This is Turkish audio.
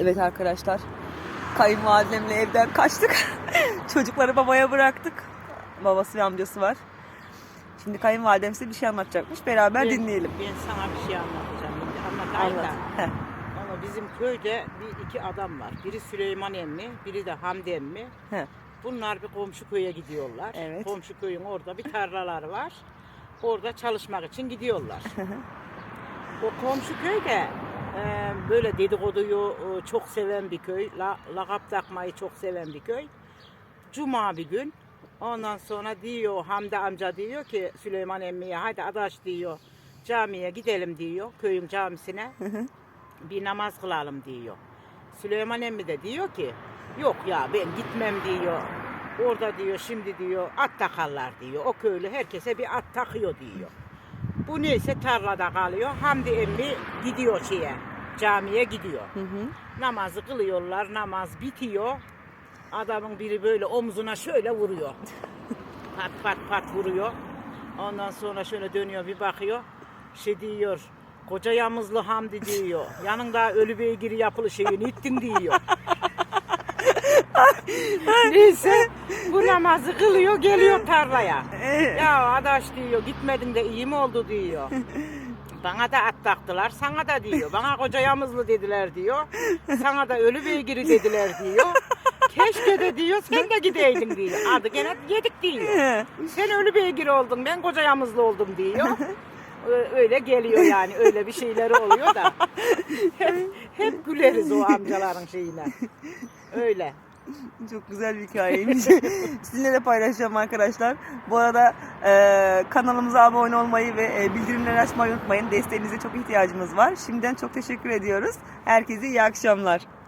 Evet arkadaşlar. Kayınvalidemle evden kaçtık. Çocukları babaya bıraktık. Babası ve amcası var. Şimdi kayınvalidem size bir şey anlatacakmış. Beraber Ben- dinleyelim. Ben sana bir şey anlatacağım. Anlat. Heh. Ama bizim köyde bir iki adam var. Biri Süleyman emmi, biri de Hamdi emmi. Bunlar bir komşu köye gidiyorlar. Evet. Komşu köyün orada bir tarlaları var. Orada çalışmak için gidiyorlar. o komşu köyde e, böyle dedikoduyu e, çok seven bir köy. La, lakap takmayı çok seven bir köy. Cuma bir gün. Ondan sonra diyor Hamdi amca diyor ki Süleyman emmiye hadi adaş diyor camiye gidelim diyor köyün camisine bir namaz kılalım diyor. Süleyman emmi de diyor ki yok ya ben gitmem diyor. Orada diyor şimdi diyor at takarlar diyor. O köylü herkese bir at takıyor diyor. Bu neyse tarlada kalıyor. Hamdi emmi gidiyor şeye camiye gidiyor. Hı hı. Namazı kılıyorlar. Namaz bitiyor. Adamın biri böyle omzuna şöyle vuruyor. pat pat pat vuruyor. Ondan sonra şöyle dönüyor bir bakıyor. Şey diyor. Koca yamızlı Hamdi diyor. Yanında ölü beygiri yapılı şeyini ittin diyor. Neyse bu namazı kılıyor geliyor tarlaya. Ya adaş diyor gitmedin de iyi mi oldu diyor. Bana da at taktılar, sana da diyor. Bana koca yamızlı dediler diyor. Sana da ölü beygiri dediler diyor. Keşke de diyor sen de gideydin diyor. Adı gene yedik diyor. Sen ölü beygir oldun, ben koca yamızlı oldum diyor. Öyle geliyor yani, öyle bir şeyleri oluyor da. Hep, hep güleriz o amcaların şeyine. Öyle. Çok güzel bir hikayeymiş. Sizinle de paylaşacağım arkadaşlar. Bu arada e, kanalımıza abone olmayı ve e, bildirimleri açmayı unutmayın. Desteğinize çok ihtiyacımız var. Şimdiden çok teşekkür ediyoruz. Herkese iyi akşamlar.